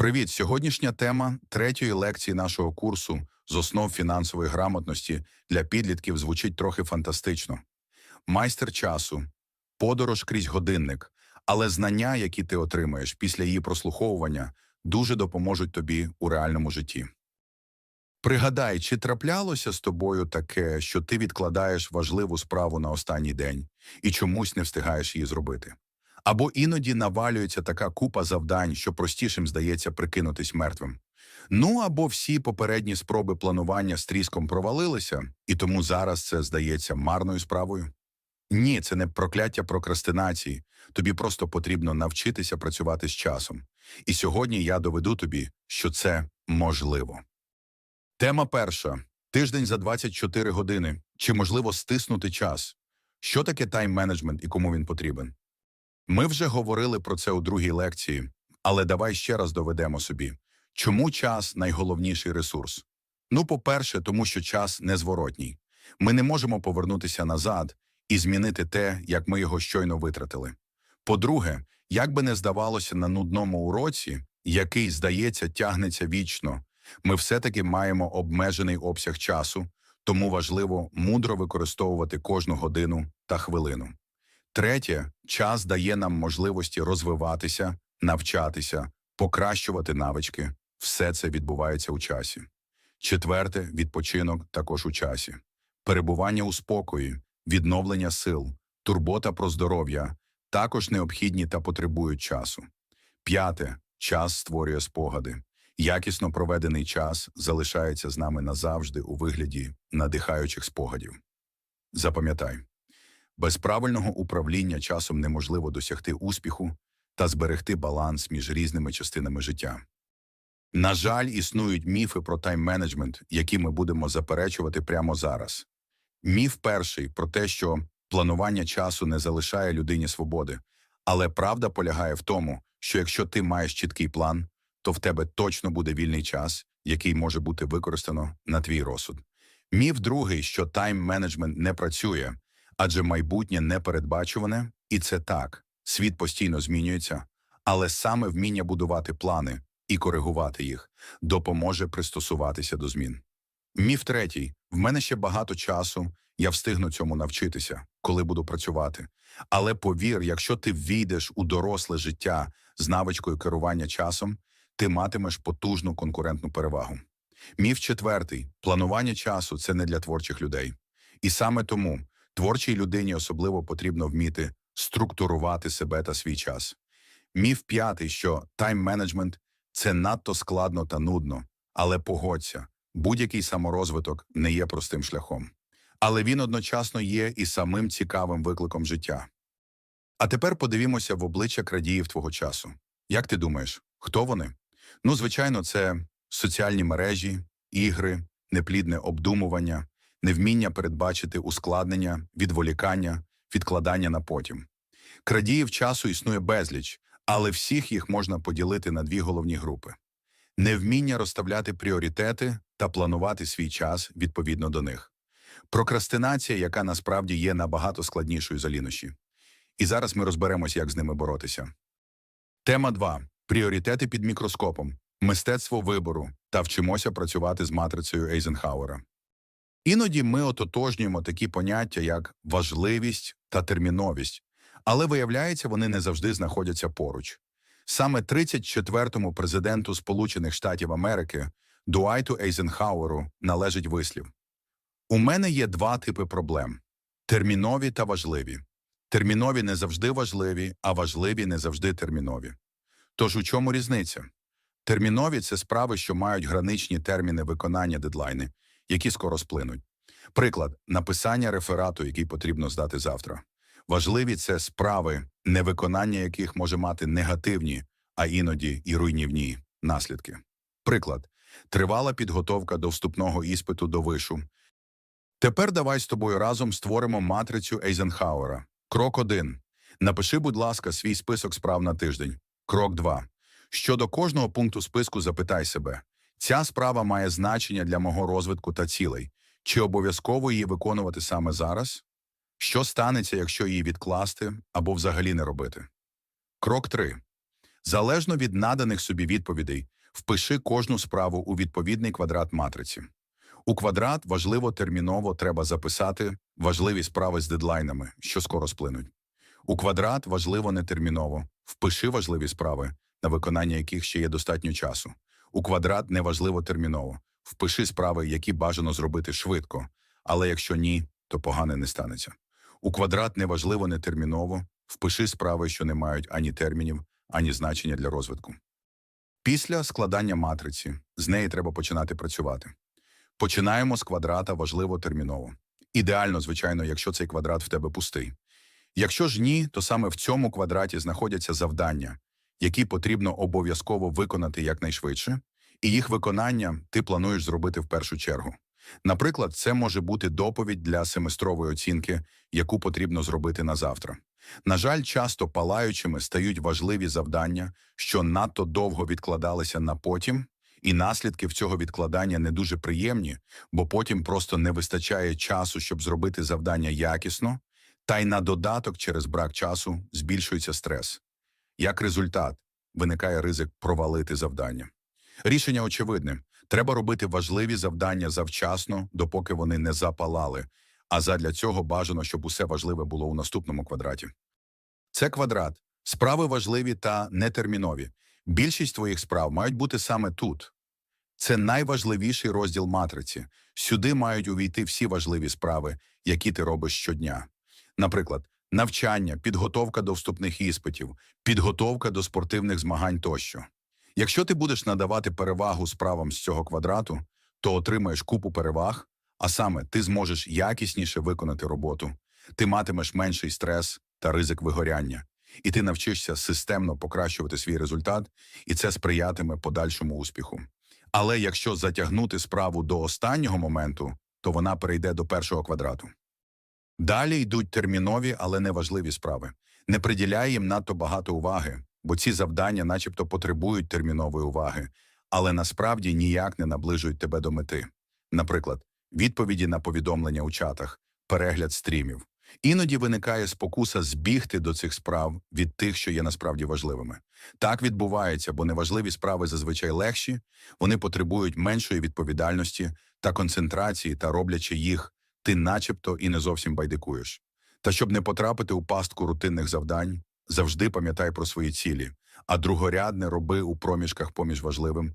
Привіт! Сьогоднішня тема третьої лекції нашого курсу з основ фінансової грамотності для підлітків звучить трохи фантастично. Майстер часу, подорож крізь годинник, але знання, які ти отримаєш після її прослуховування, дуже допоможуть тобі у реальному житті. Пригадай, чи траплялося з тобою таке, що ти відкладаєш важливу справу на останній день і чомусь не встигаєш її зробити? Або іноді навалюється така купа завдань, що простішим здається прикинутись мертвим. Ну або всі попередні спроби планування з тріском провалилися, і тому зараз це здається марною справою. Ні, це не прокляття прокрастинації. Тобі просто потрібно навчитися працювати з часом. І сьогодні я доведу тобі, що це можливо. Тема перша: тиждень за 24 години. Чи можливо стиснути час? Що таке тайм-менеджмент і кому він потрібен? Ми вже говорили про це у другій лекції, але давай ще раз доведемо собі, чому час найголовніший ресурс. Ну, по-перше, тому що час незворотній. Ми не можемо повернутися назад і змінити те, як ми його щойно витратили. По-друге, як би не здавалося на нудному уроці, який, здається, тягнеться вічно, ми все-таки маємо обмежений обсяг часу, тому важливо мудро використовувати кожну годину та хвилину. Третє, час дає нам можливості розвиватися, навчатися, покращувати навички. Все це відбувається у часі. Четверте, відпочинок також у часі. Перебування у спокої, відновлення сил, турбота про здоров'я також необхідні та потребують часу. П'яте, час створює спогади. Якісно проведений час залишається з нами назавжди у вигляді надихаючих спогадів. Запам'ятай. Без правильного управління часом неможливо досягти успіху та зберегти баланс між різними частинами життя. На жаль, існують міфи про тайм-менеджмент, які ми будемо заперечувати прямо зараз. Міф перший про те, що планування часу не залишає людині свободи, але правда полягає в тому, що якщо ти маєш чіткий план, то в тебе точно буде вільний час, який може бути використано на твій розсуд. Міф другий, що тайм-менеджмент не працює, адже майбутнє непередбачуване, і це так. Світ постійно змінюється, але саме вміння будувати плани і коригувати їх допоможе пристосуватися до змін. Міф третій: в мене ще багато часу, я встигну цьому навчитися, коли буду працювати. Але повір, якщо ти ввійдеш у доросле життя з навичкою керування часом, ти матимеш потужну конкурентну перевагу. Міф четвертий: планування часу це не для творчих людей. І саме тому Творчій людині особливо потрібно вміти структурувати себе та свій час. Міф п'ятий, що тайм-менеджмент це надто складно та нудно, але погодься, будь-який саморозвиток не є простим шляхом. Але він одночасно є і самим цікавим викликом життя. А тепер подивімося в обличчя крадіїв твого часу. Як ти думаєш, хто вони? Ну, звичайно, це соціальні мережі, ігри, неплідне обдумування, невміння передбачити ускладнення, відволікання, відкладання на потім. Крадіїв часу існує безліч, але всіх їх можна поділити на дві головні групи: невміння розставляти пріоритети та планувати свій час відповідно до них. Прокрастинація, яка насправді є набагато складнішою за лінощі. І зараз ми розберемося, як з ними боротися. Тема 2. Пріоритети під мікроскопом, мистецтво вибору та вчимося працювати з матрицею Ейзенхауера. Іноді ми ототожнюємо такі поняття, як важливість та терміновість, але виявляється, вони не завжди знаходяться поруч. Саме 34-му президенту Сполучених Штатів Америки Дуайту Ейзенхауеру належить вислів: У мене є два типи проблем: термінові та важливі. Термінові не завжди важливі, а важливі не завжди термінові. Тож у чому різниця? Термінові це справи, що мають граничні терміни виконання дедлайни які скоро сплинуть. Приклад написання реферату, який потрібно здати завтра. Важливі це справи, невиконання яких може мати негативні, а іноді і руйнівні наслідки. Приклад тривала підготовка до вступного іспиту до вишу. Тепер давай з тобою разом створимо матрицю Ейзенхауера. Крок 1. Напиши, будь ласка, свій список справ на тиждень. Крок 2. Щодо кожного пункту списку запитай себе, Ця справа має значення для мого розвитку та цілей. Чи обов'язково її виконувати саме зараз? Що станеться, якщо її відкласти або взагалі не робити? Крок 3. Залежно від наданих собі відповідей, впиши кожну справу у відповідний квадрат матриці. У квадрат важливо терміново треба записати важливі справи з дедлайнами, що скоро сплинуть. У квадрат важливо нетерміново. Впиши важливі справи, на виконання яких ще є достатньо часу. У квадрат неважливо терміново. Впиши справи, які бажано зробити швидко, але якщо ні, то погане не станеться. У квадрат неважливо нетерміново. Впиши справи, що не мають ані термінів, ані значення для розвитку. Після складання матриці з неї треба починати працювати. Починаємо з квадрата важливо терміново. Ідеально, звичайно, якщо цей квадрат в тебе пустий. Якщо ж ні, то саме в цьому квадраті знаходяться завдання, які потрібно обов'язково виконати якнайшвидше, і їх виконання ти плануєш зробити в першу чергу. Наприклад, це може бути доповідь для семестрової оцінки, яку потрібно зробити на завтра. На жаль, часто палаючими стають важливі завдання, що надто довго відкладалися на потім, і наслідки в цього відкладання не дуже приємні, бо потім просто не вистачає часу, щоб зробити завдання якісно, та й на додаток через брак часу збільшується стрес. Як результат, виникає ризик провалити завдання. Рішення очевидне. Треба робити важливі завдання завчасно, допоки вони не запалали, а задля цього бажано, щоб усе важливе було у наступному квадраті. Це квадрат. Справи важливі та нетермінові. Більшість твоїх справ мають бути саме тут. Це найважливіший розділ матриці. Сюди мають увійти всі важливі справи, які ти робиш щодня. Наприклад, навчання, підготовка до вступних іспитів, підготовка до спортивних змагань тощо. Якщо ти будеш надавати перевагу справам з цього квадрату, то отримаєш купу переваг, а саме ти зможеш якісніше виконати роботу, ти матимеш менший стрес та ризик вигоряння, і ти навчишся системно покращувати свій результат, і це сприятиме подальшому успіху. Але якщо затягнути справу до останнього моменту, то вона перейде до першого квадрату. Далі йдуть термінові, але неважливі справи. Не приділяй їм надто багато уваги, бо ці завдання начебто потребують термінової уваги, але насправді ніяк не наближують тебе до мети. Наприклад, відповіді на повідомлення у чатах, перегляд стрімів. Іноді виникає спокуса збігти до цих справ від тих, що є насправді важливими. Так відбувається, бо неважливі справи зазвичай легші, вони потребують меншої відповідальності та концентрації, та роблячи їх, ти начебто і не зовсім байдикуєш. Та щоб не потрапити у пастку рутинних завдань, завжди пам'ятай про свої цілі, а другорядне роби у проміжках поміж важливим.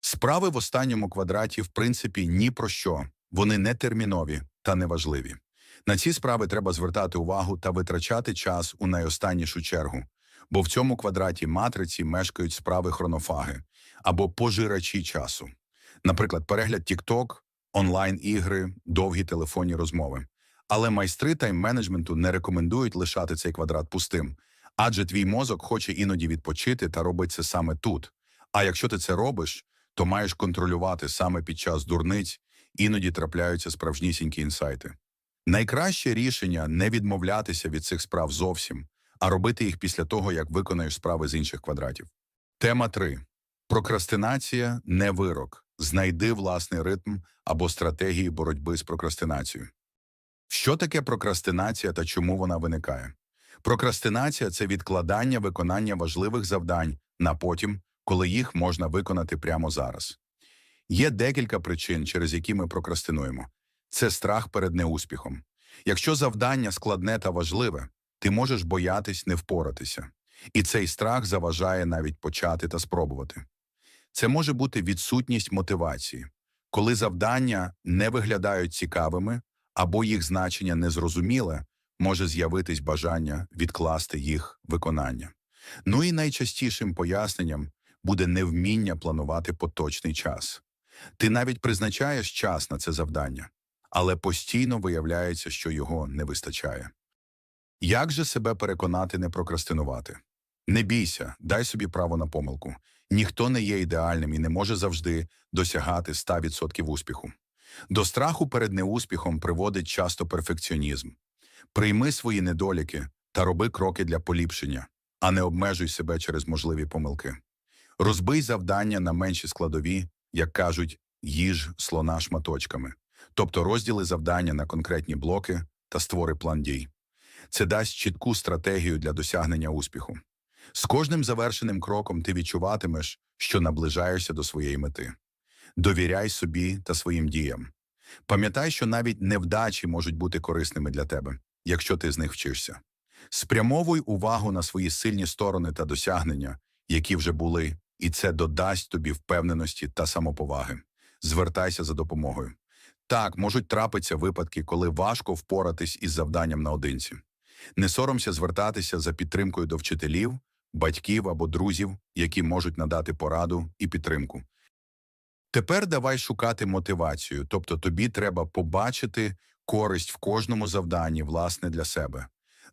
Справи в останньому квадраті, в принципі, ні про що, вони не термінові та неважливі. На ці справи треба звертати увагу та витрачати час у найостаннішу чергу, бо в цьому квадраті матриці мешкають справи хронофаги або пожирачі часу. Наприклад, перегляд TikTok, онлайн-ігри, довгі телефонні розмови. Але майстри тайм-менеджменту не рекомендують лишати цей квадрат пустим, адже твій мозок хоче іноді відпочити та робить це саме тут. А якщо ти це робиш, то маєш контролювати саме під час дурниць, іноді трапляються справжнісінькі інсайти. Найкраще рішення не відмовлятися від цих справ зовсім, а робити їх після того, як виконаєш справи з інших квадратів. Тема 3. Прокрастинація не вирок. Знайди власний ритм або стратегії боротьби з прокрастинацією. Що таке прокрастинація та чому вона виникає? Прокрастинація це відкладання виконання важливих завдань на потім, коли їх можна виконати прямо зараз. Є декілька причин, через які ми прокрастинуємо. Це страх перед неуспіхом. Якщо завдання складне та важливе, ти можеш боятись не впоратися. І цей страх заважає навіть почати та спробувати. Це може бути відсутність мотивації, коли завдання не виглядають цікавими або їх значення незрозуміле, може з'явитись бажання відкласти їх виконання. Ну і найчастішим поясненням буде невміння планувати поточний час. Ти навіть призначаєш час на це завдання, але постійно виявляється, що його не вистачає. Як же себе переконати не прокрастинувати? Не бійся, дай собі право на помилку. Ніхто не є ідеальним і не може завжди досягати 100% успіху. До страху перед неуспіхом приводить часто перфекціонізм. Прийми свої недоліки та роби кроки для поліпшення, а не обмежуй себе через можливі помилки. Розбий завдання на менші складові, як кажуть, їж слона шматочками, тобто розділи завдання на конкретні блоки та створи план дій. Це дасть чітку стратегію для досягнення успіху. З кожним завершеним кроком ти відчуватимеш, що наближаєшся до своєї мети. Довіряй собі та своїм діям. Пам'ятай, що навіть невдачі можуть бути корисними для тебе, якщо ти з них вчишся. Спрямовуй увагу на свої сильні сторони та досягнення, які вже були, і це додасть тобі впевненості та самоповаги. Звертайся за допомогою. Так, можуть трапитися випадки, коли важко впоратись із завданням наодинці. Не соромся звертатися за підтримкою до вчителів, батьків або друзів, які можуть надати пораду і підтримку. Тепер давай шукати мотивацію, тобто тобі треба побачити користь в кожному завданні, власне, для себе.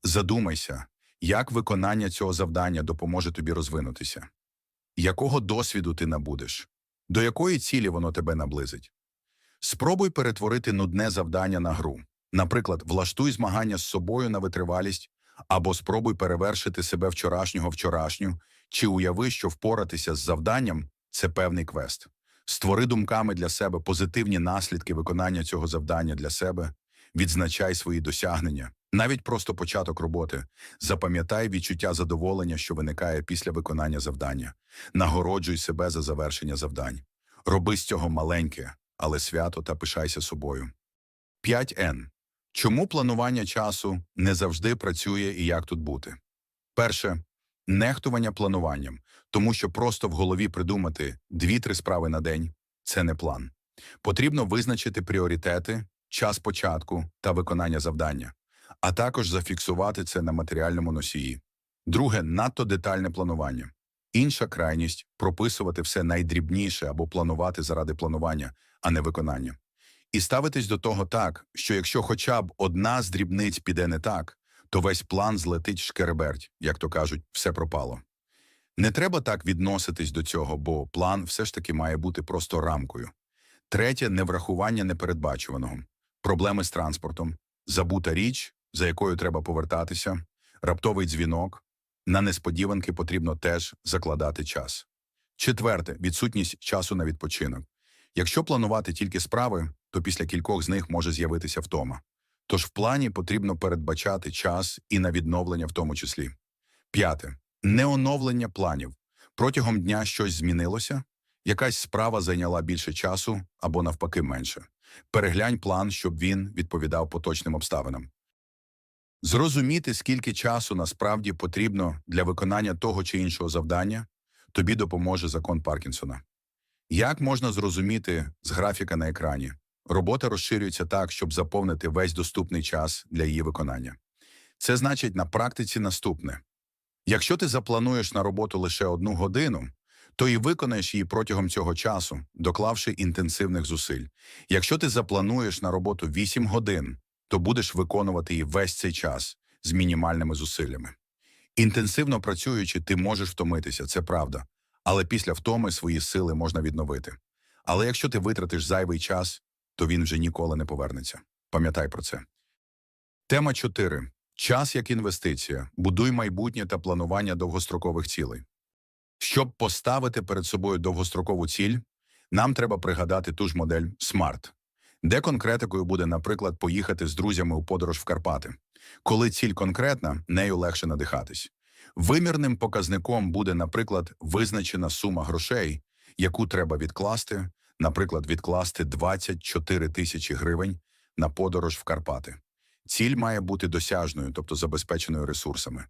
Задумайся, як виконання цього завдання допоможе тобі розвинутися, якого досвіду ти набудеш, до якої цілі воно тебе наблизить. Спробуй перетворити нудне завдання на гру. Наприклад, влаштуй змагання з собою на витривалість, або спробуй перевершити себе вчорашнього вчорашню, чи уяви, що впоратися з завданням це певний квест. Створи думками для себе позитивні наслідки виконання цього завдання для себе, відзначай свої досягнення, навіть просто початок роботи. Запам'ятай відчуття задоволення, що виникає після виконання завдання. Нагороджуй себе за завершення завдань. Роби з цього маленьке, але свято та пишайся собою. 5Н. Чому планування часу не завжди працює і як тут бути? Перше нехтування плануванням, тому що просто в голові придумати дві-три справи на день це не план. Потрібно визначити пріоритети, час початку та виконання завдання, а також зафіксувати це на матеріальному носії. Друге надто детальне планування. Інша крайність прописувати все найдрібніше або планувати заради планування, а не виконання. І ставитись до того так, що якщо хоча б одна з дрібниць піде не так, то весь план злетить шкереберть, як то кажуть, все пропало. Не треба так відноситись до цього, бо план все ж таки має бути просто рамкою. Третє неврахування непередбачуваного, проблеми з транспортом, забута річ, за якою треба повертатися, раптовий дзвінок. На несподіванки потрібно теж закладати час. Четверте відсутність часу на відпочинок. Якщо планувати тільки справи, то після кількох з них може з'явитися втома. Тож в плані потрібно передбачати час і на відновлення в тому числі. П'яте неоновлення планів. Протягом дня щось змінилося, якась справа зайняла більше часу або навпаки менше. Переглянь план, щоб він відповідав поточним обставинам. Зрозуміти, скільки часу насправді потрібно для виконання того чи іншого завдання, тобі допоможе закон Паркінсона. Як можна зрозуміти з графіка на екрані? Робота розширюється так, щоб заповнити весь доступний час для її виконання. Це значить на практиці наступне. Якщо ти заплануєш на роботу лише одну годину, то і виконаєш її протягом цього часу, доклавши інтенсивних зусиль. Якщо ти заплануєш на роботу 8 годин, то будеш виконувати її весь цей час з мінімальними зусиллями. Інтенсивно працюючи, ти можеш втомитися, це правда, але після втоми свої сили можна відновити. Але якщо ти витратиш зайвий час, то він вже ніколи не повернеться. Пам'ятай про це. Тема 4. Час як інвестиція. Будуй майбутнє та планування довгострокових цілей. Щоб поставити перед собою довгострокову ціль, нам треба пригадати ту ж модель SMART, де конкретикою буде, наприклад, поїхати з друзями у подорож в Карпати. Коли ціль конкретна, нею легше надихатись. Вимірним показником буде, наприклад, визначена сума грошей, яку треба відкласти, наприклад, відкласти 24 тисячі гривень на подорож в Карпати. Ціль має бути досяжною, тобто забезпеченою ресурсами,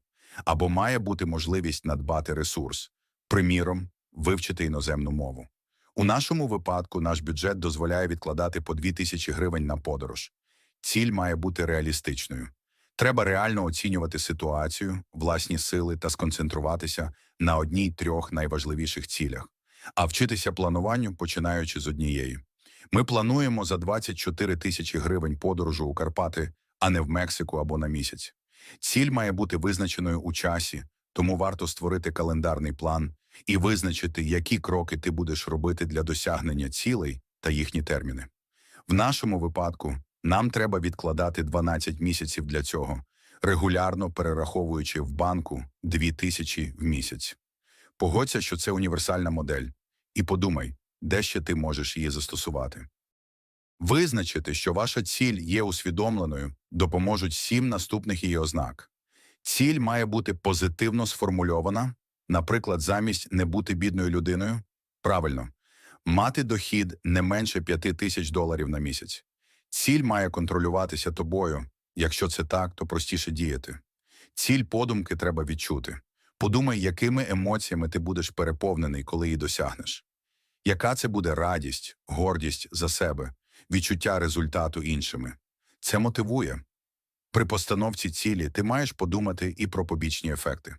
або має бути можливість надбати ресурс, приміром, вивчити іноземну мову. У нашому випадку наш бюджет дозволяє відкладати по 2 тисячі гривень на подорож. Ціль має бути реалістичною. Треба реально оцінювати ситуацію, власні сили та сконцентруватися на одній трьох найважливіших цілях, а вчитися плануванню, починаючи з однієї. Ми плануємо за 24 тисячі гривень подорожу у Карпати, а не в Мексику або на місяць. Ціль має бути визначеною у часі, тому варто створити календарний план і визначити, які кроки ти будеш робити для досягнення цілей та їхні терміни. В нашому випадку нам треба відкладати 12 місяців для цього, регулярно перераховуючи в банку 2 тисячі в місяць. Погодься, що це універсальна модель, і подумай, де ще ти можеш її застосувати. Визначити, що ваша ціль є усвідомленою, допоможуть сім наступних її ознак. Ціль має бути позитивно сформульована, наприклад, замість не бути бідною людиною. Правильно, мати дохід не менше 5 тисяч доларів на місяць. Ціль має контролюватися тобою. Якщо це так, то простіше діяти. Ціль подумки треба відчути. Подумай, якими емоціями ти будеш переповнений, коли її досягнеш. Яка це буде радість, гордість за себе, відчуття результату іншими? Це мотивує. При постановці цілі ти маєш подумати і про побічні ефекти.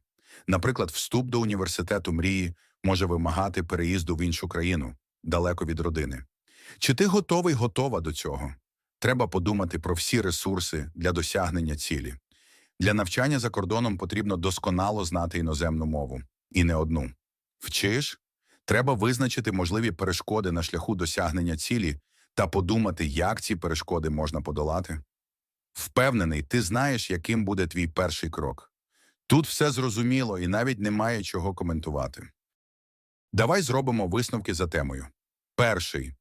Наприклад, вступ до університету мрії може вимагати переїзду в іншу країну, далеко від родини. Чи ти готовий готова до цього? Треба подумати про всі ресурси для досягнення цілі. Для навчання за кордоном потрібно досконало знати іноземну мову, і не одну. Вчиш? Треба визначити можливі перешкоди на шляху досягнення цілі та подумати, як ці перешкоди можна подолати. Впевнений, ти знаєш, яким буде твій перший крок. Тут все зрозуміло і навіть немає чого коментувати. Давай зробимо висновки за темою. Перший.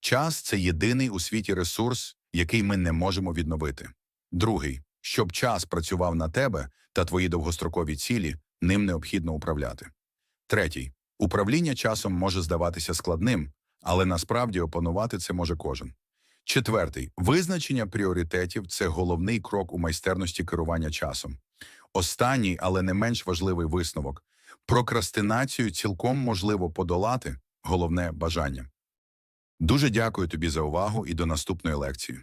Час – це єдиний у світі ресурс, який ми не можемо відновити. Другий. Щоб час працював на тебе та твої довгострокові цілі, ним необхідно управляти. Третій. Управління часом може здаватися складним, але насправді опанувати це може кожен. Четвертий. Визначення пріоритетів – це головний крок у майстерності керування часом. Останній, але не менш важливий висновок. Прокрастинацію цілком можливо подолати, головне – бажання. Дуже дякую тобі за увагу і до наступної лекції.